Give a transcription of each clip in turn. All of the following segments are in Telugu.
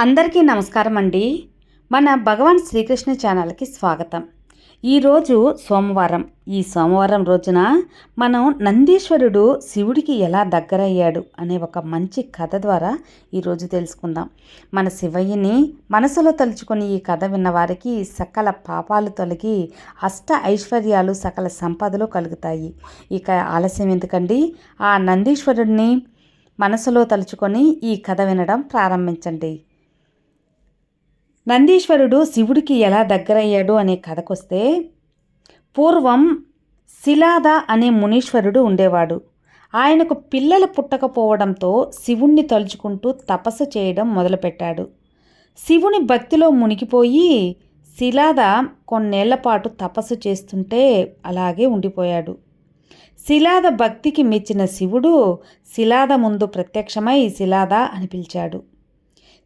అందరికీ నమస్కారం అండి. మన భగవాన్ శ్రీకృష్ణ ఛానల్కి స్వాగతం. ఈరోజు సోమవారం. ఈ సోమవారం రోజున మనం నందీశ్వరుడు శివుడికి ఎలా దగ్గరయ్యాడు అనే ఒక మంచి కథ ద్వారా ఈరోజు తెలుసుకుందాం. మన శివయ్యని మనసులో తలుచుకొని ఈ కథ విన్నవారికి సకల పాపాలు తొలగి అష్ట ఐశ్వర్యాలు సకల సంపదలు కలుగుతాయి. ఇక ఆలస్యం ఎందుకండి? ఆ నందీశ్వరుడిని మనసులో తలుచుకొని ఈ కథ వినడం ప్రారంభించండి. నందీశ్వరుడు శివుడికి ఎలా దగ్గరయ్యాడు అనే కథకొస్తే పూర్వం శిలాద అనే మునీశ్వరుడు ఉండేవాడు. ఆయనకు పిల్లలు పుట్టకపోవడంతో శివుణ్ణి తలుచుకుంటూ తపస్సు చేయడం మొదలుపెట్టాడు. శివుని భక్తిలో మునిగిపోయి శిలాద కొన్నేళ్ళ పాటు తపస్సు చేస్తుంటే అలాగే ఉండిపోయాడు. శిలాద భక్తికి మెచ్చిన శివుడు శిలాద ముందు ప్రత్యక్షమై శిలాద అని పిలిచాడు.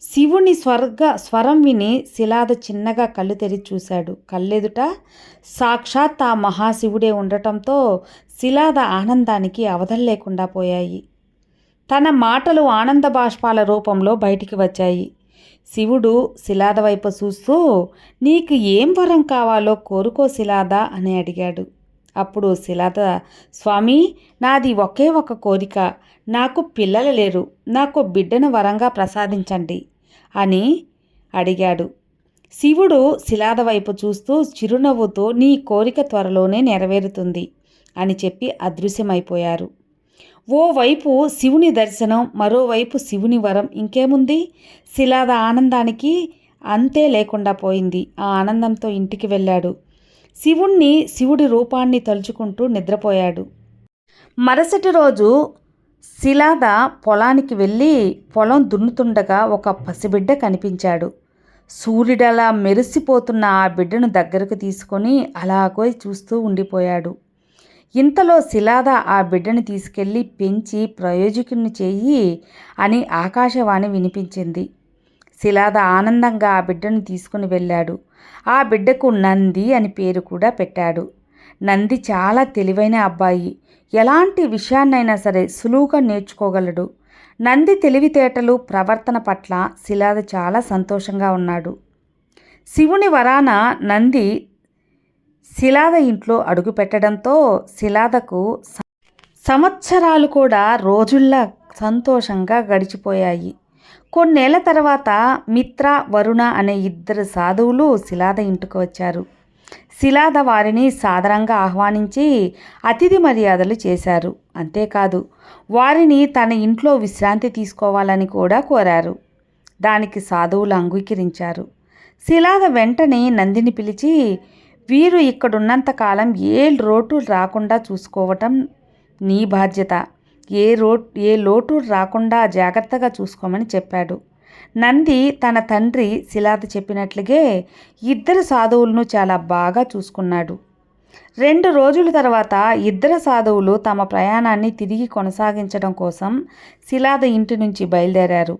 శివుని స్వర్గ స్వరం విని శిలాద చిన్నగా కళ్ళు తెరిచి చూశాడు. కళ్ళెదుట సాక్షాత్ ఆ మహాశివుడే ఉండటంతో శిలాద ఆనందానికి అవధం లేకుండా పోయాయి. తన మాటలు ఆనంద బాష్పాల రూపంలో బయటికి వచ్చాయి. శివుడు శిలాద వైపు చూస్తూ నీకు ఏం వరం కావాలో కోరుకో శిలాద అని అడిగాడు. అప్పుడు శిలాద స్వామి నాది ఒకే ఒక కోరిక. నాకు పిల్లలు లేరు. నాకు బిడ్డను వరంగా ప్రసాదించండి. అని అడిగాడు. శివుడు శిలాద వైపు చూస్తూ చిరునవ్వుతో నీ కోరిక త్వరలోనే నెరవేరుతుంది అని చెప్పి అదృశ్యమైపోయారు. ఓవైపు శివుని దర్శనం మరోవైపు శివుని వరం. ఇంకేముంది? శిలాద ఆనందానికి అంతే లేకుండా పోయింది. ఆ ఆనందంతో ఇంటికి వెళ్ళాడు. శివుణ్ణి శివుడి రూపాన్ని తలుచుకుంటూ నిద్రపోయాడు. మరుసటి రోజు శిలాద పొలానికి వెళ్ళి పొలం దున్నుతుండగా ఒక పసిబిడ్డ కనిపించాడు. సూర్యుడలా మెరిసిపోతున్న ఆ బిడ్డను దగ్గరకు తీసుకొని అలాగో చూస్తూ ఉండిపోయాడు. ఇంతలో శిలాద ఆ బిడ్డను తీసుకెళ్ళి పెంచి ప్రయోజకుని చెయ్యి అని ఆకాశవాణి వినిపించింది. శిలాద ఆనందంగా ఆ బిడ్డను తీసుకుని వెళ్ళాడు. ఆ బిడ్డకు నంది అని పేరు కూడా పెట్టాడు. నంది చాలా తెలివైన అబ్బాయి. ఎలాంటి విషయాన్నైనా సరే సులువుగా నేర్చుకోగలడు. నంది తెలివితేటలు ప్రవర్తన పట్ల శిలాద చాలా సంతోషంగా ఉన్నాడు. శివుని వరాన నంది శిలాద ఇంట్లో అడుగు పెట్టడంతో శిలాదకు సంవత్సరాలు కూడా రోజుల్లా సంతోషంగా గడిచిపోయాయి. కొన్నేళ్ళ తర్వాత మిత్ర వరుణ అనే ఇద్దరు సాధువులు శిలాద ఇంటికి వచ్చారు. శిలాద వారిని సాదరంగా ఆహ్వానించి అతిథి మర్యాదలు చేశారు. అంతేకాదు వారిని తన ఇంట్లో విశ్రాంతి తీసుకోవాలని కూడా కోరారు. దానికి సాధువులు అంగీకరించారు. శిలాద వెంటనే నందిని పిలిచి వీరు ఇక్కడున్నంతకాలం ఏ లోటు రాకుండా చూసుకోవటం నీ బాధ్యత. ఏ రో ఏ లోటు రాకుండా జాగ్రత్తగా చూసుకోమని చెప్పాడు. నంది తన తండ్రి శిలాద చెప్పినట్లుగే ఇద్దరు సాధువులను చాలా బాగా చూసుకున్నాడు. రెండు రోజుల తర్వాత ఇద్దరు సాధువులు తమ ప్రయాణాన్ని తిరిగి కొనసాగించడం కోసం శిలాద ఇంటి నుంచి బయలుదేరారు.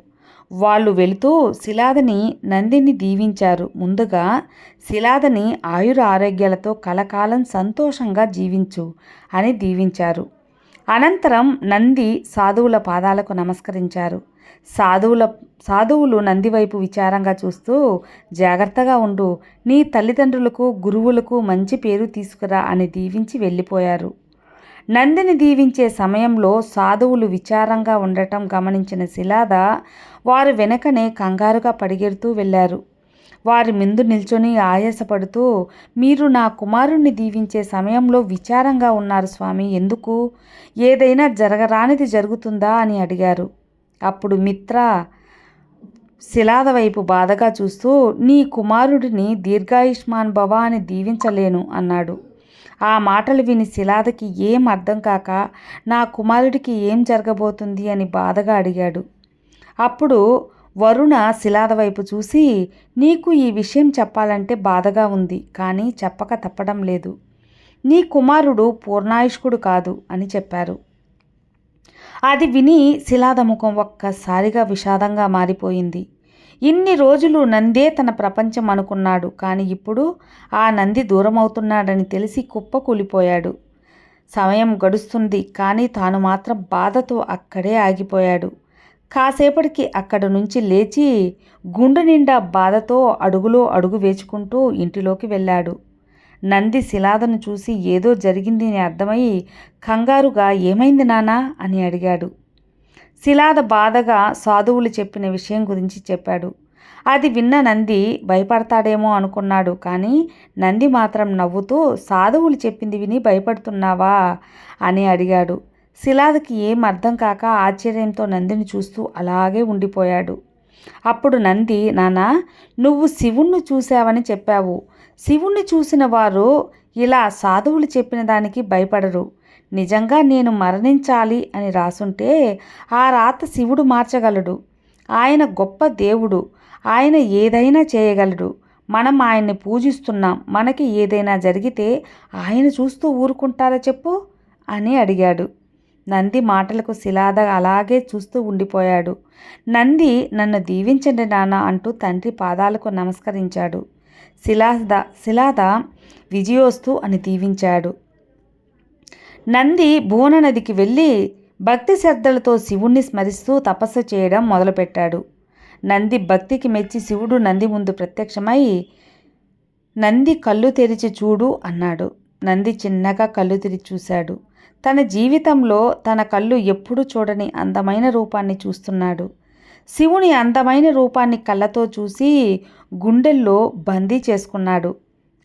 వాళ్ళు వెళుతూ శిలాదని నందిని దీవించారు. ముందుగా శిలాదని ఆయుర ఆరోగ్యాలతో కలకాలం సంతోషంగా జీవించు అని దీవించారు. అనంతరం నంది సాధువుల పాదాలకు నమస్కరించారు. సాధువుల సాధువులు నందివైపు విచారంగా చూస్తూ జాగ్రత్తగా ఉండు. నీ తల్లిదండ్రులకు గురువులకు మంచి పేరు తీసుకురా అని దీవించి వెళ్ళిపోయారు. నందిని దీవించే సమయంలో సాధువులు విచారంగా ఉండటం గమనించిన శిలాద వారు వెనకనే కంగారుగా పడిగెడుతూ వెళ్ళారు. వారి ముందు నిల్చొని ఆయాసపడుతూ మీరు నా కుమారుణ్ణి దీవించే సమయంలో విచారంగా ఉన్నారు స్వామి ఎందుకు? ఏదైనా జరగరానిది జరుగుతుందా? అని అడిగారు. అప్పుడు మిత్ర శిలాద వైపు బాధగా చూస్తూ నీ కుమారుడిని దీర్ఘాయుష్మాన్ భవ అని దీవించలేను అన్నాడు. ఆ మాటలు విని శిలాదకి ఏం అర్థం కాక నా కుమారుడికి ఏం జరగబోతుంది అని బాధగా అడిగాడు. అప్పుడు వరుణ శిలాద వైపు చూసి నీకు ఈ విషయం చెప్పాలంటే బాధగా ఉంది కానీ చెప్పక తప్పడం లేదు. నీ కుమారుడు పూర్ణాయుష్కుడు కాదు అని చెప్పారు. అది విని శిలాదముఖం ఒక్కసారిగా విషాదంగా మారిపోయింది. ఇన్ని రోజులు నందే తన ప్రపంచం అనుకున్నాడు కానీ ఇప్పుడు ఆ నంది దూరమవుతున్నాడని తెలిసి కుప్ప కూలిపోయాడు. సమయం గడుస్తుంది కానీ తాను మాత్రం బాధతో అక్కడే ఆగిపోయాడు. కాసేపటికి అక్కడ నుంచి లేచి గుండె నిండా బాధతో అడుగులో అడుగు వేచుకుంటూ ఇంటిలోకి వెళ్ళాడు. నంది శిలాదను చూసి ఏదో జరిగింది అని అర్థమై కంగారుగా ఏమైంది నానా అని అడిగాడు. శిలాద బాధగా సాధువులు చెప్పిన విషయం గురించి చెప్పాడు. అది విన్న నంది భయపడతాడేమో అనుకున్నాడు కానీ నంది మాత్రం నవ్వుతూ సాధువులు చెప్పింది విని భయపడుతున్నావా? అని అడిగాడు. శిలాదకి ఏం అర్థం కాక ఆశ్చర్యంతో నందిని చూస్తూ అలాగే ఉండిపోయాడు. అప్పుడు నంది నానా నువ్వు శివుణ్ణి చూశావని చెప్పావు. శివుణ్ణి చూసిన వారు ఇలా సాధువులు చెప్పిన దానికి భయపడరు. నిజంగా నేను మరణించాలి అని రాసుంటే ఆ రాత శివుడు మార్చగలడు. ఆయన గొప్ప దేవుడు. ఆయన ఏదైనా చేయగలడు. మనం ఆయన్ని పూజిస్తున్నాం. మనకి ఏదైనా జరిగితే ఆయన చూస్తూ ఊరుకుంటారా చెప్పు? అని అడిగాడు. నంది మాటలకు శిలాద అలాగే చూస్తూ ఉండిపోయాడు. నంది నన్ను దీవించండి నాన్న అంటూ తండ్రి పాదాలకు నమస్కరించాడు. శిలాద శిలాద విజయోస్తు అని దీవించాడు నంది భువన నదికి వెళ్ళి భక్తి శ్రద్ధలతో శివుణ్ణి స్మరిస్తూ తపస్సు చేయడం మొదలుపెట్టాడు. నంది భక్తికి మెచ్చి శివుడు నంది ముందు ప్రత్యక్షమై నంది కళ్ళు తెరిచి చూడు అన్నాడు. నంది చిన్నగా కళ్ళు తెరిచి చూశాడు. తన జీవితంలో తన కళ్ళు ఎప్పుడూ చూడని అందమైన రూపాన్ని చూస్తున్నాడు. శివుని అందమైన రూపాన్ని కళ్ళతో చూసి గుండెల్లో బందీ చేసుకున్నాడు.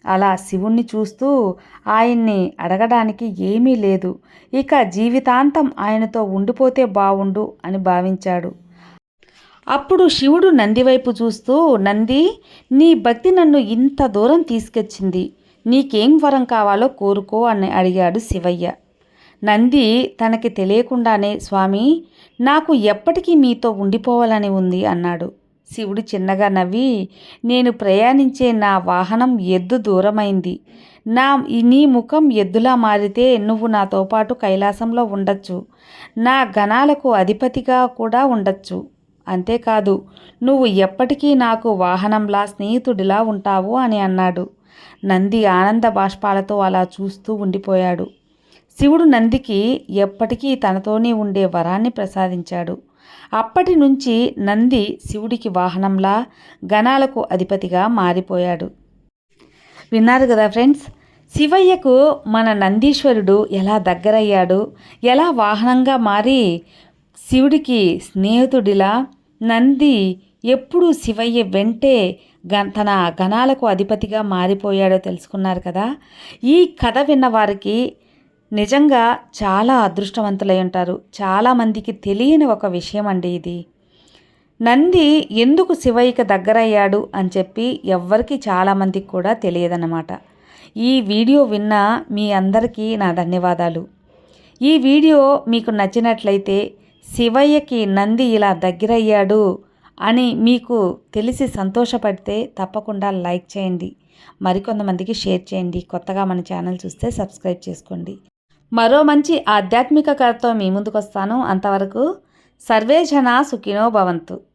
అలా శివుణ్ణి చూస్తూ ఆయన్ని అడగడానికి ఏమీ లేదు. ఇక జీవితాంతం ఆయనతో ఉండిపోతే బావుండు అని భావించాడు. అప్పుడు శివుడు నంది వైపు చూస్తూ నంది నీ భక్తి నన్ను ఇంత దూరం తీసుకొచ్చింది. నీకేం వరం కావాలో కోరుకో అని అడిగాడు శివయ్య. నంది తనకి తెలియకుండానే స్వామి నాకు ఎప్పటికీ మీతో ఉండిపోవాలని ఉంది అన్నాడు. శివుడు చిన్నగా నవ్వి నేను ప్రయాణించే నా వాహనం ఎద్దు దూరమైంది. నా నీ ముఖం ఎద్దులా మారితే నువ్వు నాతో పాటు కైలాసంలో ఉండొచ్చు. నా గణాలకు అధిపతిగా కూడా ఉండొచ్చు. అంతేకాదు నువ్వు ఎప్పటికీ నాకు వాహనంలా స్నేహితుడిలా ఉంటావు అని అన్నాడు. నంది ఆనంద బాష్పాలతో అలా చూస్తూ ఉండిపోయాడు. శివుడు నందికి ఎప్పటికీ తనతోనే ఉండే వరాన్ని ప్రసాదించాడు. అప్పటి నుంచి నంది శివుడికి వాహనంలా గణాలకు అధిపతిగా మారిపోయాడు. విన్నారు కదా ఫ్రెండ్స్? శివయ్యకు మన నందీశ్వరుడు ఎలా దగ్గరయ్యాడు? ఎలా వాహనంగా మారి శివుడికి స్నేహితుడిలా నంది ఎప్పుడు శివయ్య వెంటే గ తన గణాలకు అధిపతిగా మారిపోయాడో తెలుసుకున్నారు కదా? ఈ కథ విన్న వారికి నిజంగా చాలా అదృష్టవంతులై ఉంటారు చాలామందికి తెలియని ఒక విషయం అండి ఇది. నంది ఎందుకు శివయ్యకి దగ్గరయ్యాడు అని చెప్పి ఎవ్వరికి చాలామందికి కూడా తెలియదన్నమాట. ఈ వీడియో విన్న మీ అందరికీ నా ధన్యవాదాలు. ఈ వీడియో మీకు నచ్చినట్లయితే శివయ్యకి నంది ఇలా దగ్గరయ్యాడు అని మీకు తెలిసి సంతోషపడితే తప్పకుండా లైక్ చేయండి. మరికొంతమందికి షేర్ చేయండి. కొత్తగా మన ఛానల్ చూస్తే సబ్స్క్రైబ్ చేసుకోండి. మరో మంచి ఆధ్యాత్మిక కథతో మీ ముందుకొస్తాను. అంతవరకు సర్వే జన సుఖినో భవంతు.